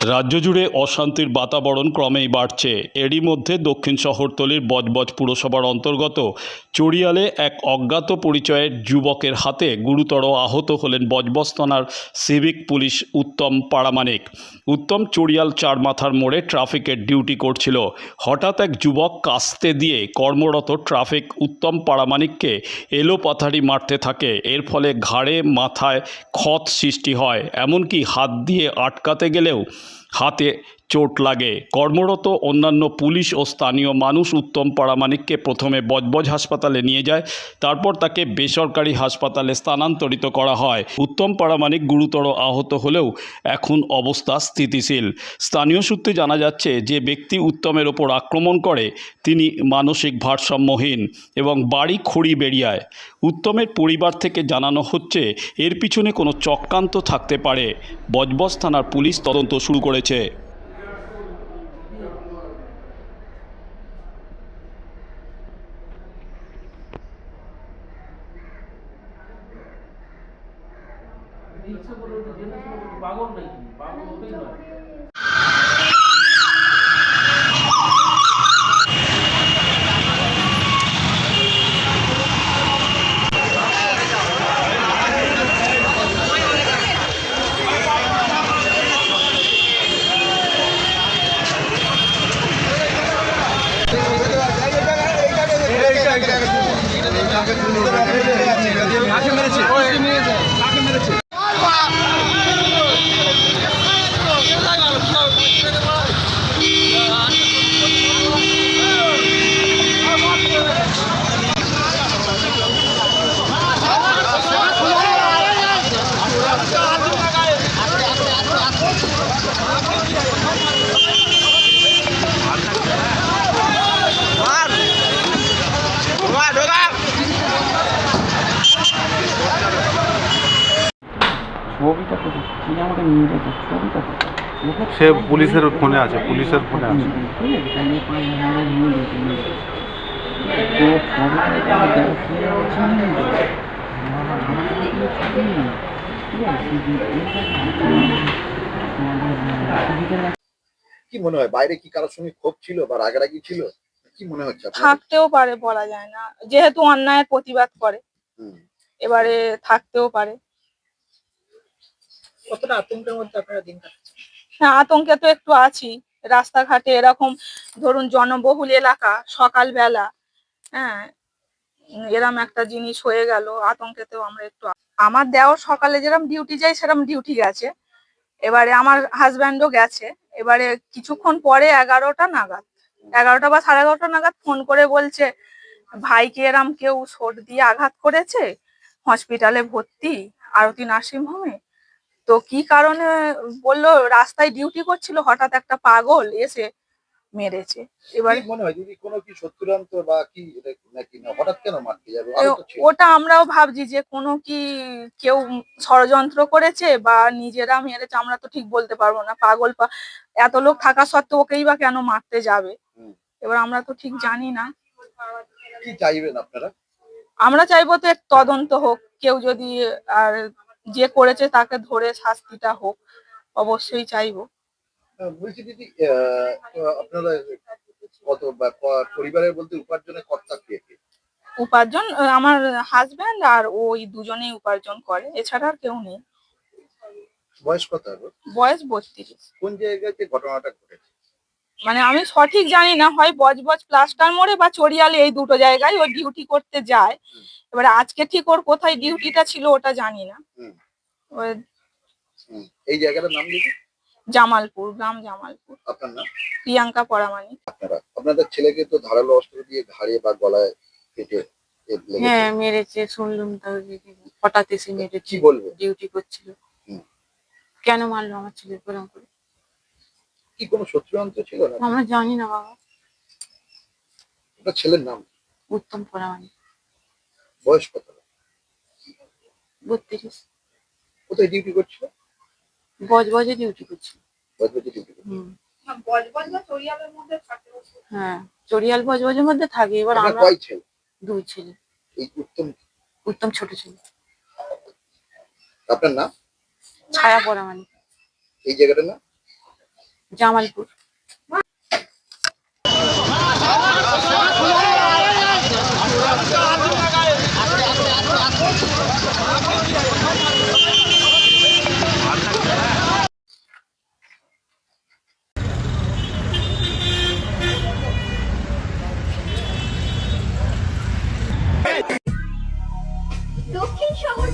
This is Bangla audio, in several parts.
রাজ্য জুড়ে অশান্তির বাতাবরণ ক্রমেই বাড়ছে। এরই মধ্যে দক্ষিণ শহরতলির বজবজ পুরসভার অন্তর্গত চড়িয়ালে এক অজ্ঞাত পরিচয়ের যুবকের হাতে গুরুতর আহত হলেন বজবজ থানার সিভিক পুলিশ উত্তম পাড়ামানিক। উত্তম চড়িয়াল চার মাথার মোড়ে ট্রাফিকের ডিউটি করছিল। হঠাৎ এক যুবক কাস্তে দিয়ে কর্মরত ট্রাফিক উত্তম পাড়ামানিককে এলোপাথারি মারতে থাকে। এর ফলে ঘাড়ে, মাথায় ক্ষত সৃষ্টি হয়। এমনকি হাত দিয়ে আটকাতে গেলেও হাতে চোট লাগে। কর্মরত অন্যান্য পুলিশ ও স্থানীয় মানুষ উত্তম পাড়ামানিককে প্রথমে বজবজ হাসপাতালে নিয়ে যায়, তারপর তাকে বেসরকারি হাসপাতালে স্থানান্তরিত করা হয়। উত্তম পাড়ামানিক গুরুতর আহত হলেও এখন অবস্থা স্থিতিশীল। স্থানীয় সূত্রে জানা যাচ্ছে যে ব্যক্তি উত্তমের ওপর আক্রমণ করে, তিনি মানসিক ভারসাম্যহীন এবং বাড়ি খড়ি বেরিয়ায়। উত্তমের পরিবার থেকে জানানো হচ্ছে, এর পিছনে কোনো চক্রান্ত থাকতে পারে। বজবজ থানার পুলিশ তদন্ত শুরু করেছে। পাগল নাকি? পাগল ওটাই নয়। ছবিটা তো কি আমাকে নিয়ে সে পুলিশের ফোনে আছে পুলিশের ফোনে আছে। ঠিক তাহলে পাঁচ হাজার নিয়ে তো কি মনে হয় বাইরে কি কারোর সঙ্গে ক্ষোভ ছিল বা রাগারাগি ছিল? কি মনে হচ্ছে থাকতেও পারে বলা যায় না। যেহেতু অন্যায়ের প্রতিবাদ করে। এবারে থাকতেও পারে। কতটা আতঙ্কের মধ্যে আপনারা দিন কাটাচ্ছেন? হ্যাঁ আতঙ্কে তো একটু আছি। রাস্তাঘাটে এরকম, ধরুন জনবহুল এলাকা, সকালবেলা হ্যাঁ এরম একটা জিনিস হয়ে গেল, আতঙ্কেতেও আমরা একটু আমার দেওর সকালে যেরকম ডিউটি যায় সেরকম ডিউটি গেছে। এবারে আমার হাজব্যান্ডও গেছে। এবারে কিছুক্ষণ পরে এগারোটা নাগাদ, এগারোটা বা সাড়ে এগারোটা নাগাদ ফোন করে বলছে, ভাইকে এরম কেউ শোট দিয়ে আঘাত করেছে? হসপিটালে ভর্তি? আরতি নার্সিং হোমে তো কি কারণে বলল রাস্তায় ডিউটি করছিল হঠাৎ একটা পাগল এসে মেরেছে। এবার মনে হয় যদি কোনো কি শত্রুরান্ত বা কি নাকি হঠাৎ কেন মারতে যাবে? এ- আরও তো ছিল। ওটা আমরাও ভাবছি যে কোনো কি কেউ ষড়যন্ত্র করেছে বা নিজেরা মেরেছে আমরা তো ঠিক বলতে পারব না। পাগল পা এত লোক থাকা সত্ত্বেও ওকেই বা কেন মারতে যাবে? এবার আমরা তো ঠিক জানি না। কি চাইবেন আপনারা? আমরা চাইব তো তদন্ত হোক কেউ যদি আর যে করেছে তাকে ধরে শাস্তিটা হোক অবশ্যই চাইব। বলছি দিদি আপনারা কত পরিবারের বলতে উপার্জনের কর্তা কে? উপার্জন আমার হাজবেন্ড আর ওই দুজনেই উপার্জন করে এছাড়া আর কেউ নেই। বয়স কত বয়স বত্রিশ। কোন জায়গাতে ঘটনাটা ঘটেছে? মানে আমি সঠিক জানি না হয় বজবজ প্লাস্টার মোড়ে বা চড়িয়ালে এই দুটো জায়গায় ও ডিউটি করতে যায়। এবারে আজকে ঠিক ওর কোথায় ডিউটিটা ছিল ওটা জানি না। এই জায়গাটার নাম দিদি? জামালপুর গ্রাম জামালপুর। আপনার নাম? প্রিয়াঙ্কা পরামানি। আপনারা আপনাদের ছেলেকে তো ধারালো অস্ত্র দিয়ে ঘাড়ে বা গলায় কেটে হ্যাঁ মেরেছে শুনলাম তো হঠাৎ এসে মেরেছে কি বলবে? ডিউটি করছিল। হুম। কেন মারলো আমার ছেলে এরকম করে? কি কোনো শত্রুরান্ত ছিল না আমরা জানি না বাবা। আপনার ছেলের নাম? উত্তম পরামানি। বয়স কত? বত্রিশ। কোথায় ডিউটি করছিল? বজবজে ডিউটি করছিল। বজবজে ডিউটি করছিল। থাকে হ্যাঁ চড়িয়াল বজবজের মধ্যে থাকি। এবার আমরা কয় ছেলে? দুই ছেলে। এই উত্তম উত্তম ছোট ছেলে। আপনার নাম? ছায়া পরামানি। এই জায়গাটার নাম? Jamalpur.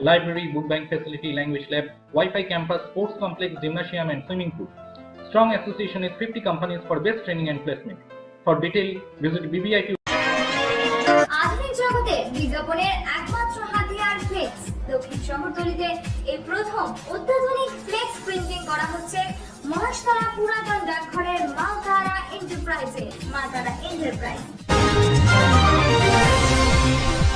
library, book bank facility, language lab, Wi-Fi campus, sports complex, gymnasium, and swimming pool. Strong association with 50 companies for best training and placement. For detail, visit BBIT আধুনিক জগতে এই প্রথম করা হচ্ছে এন্টারপ্রাইজ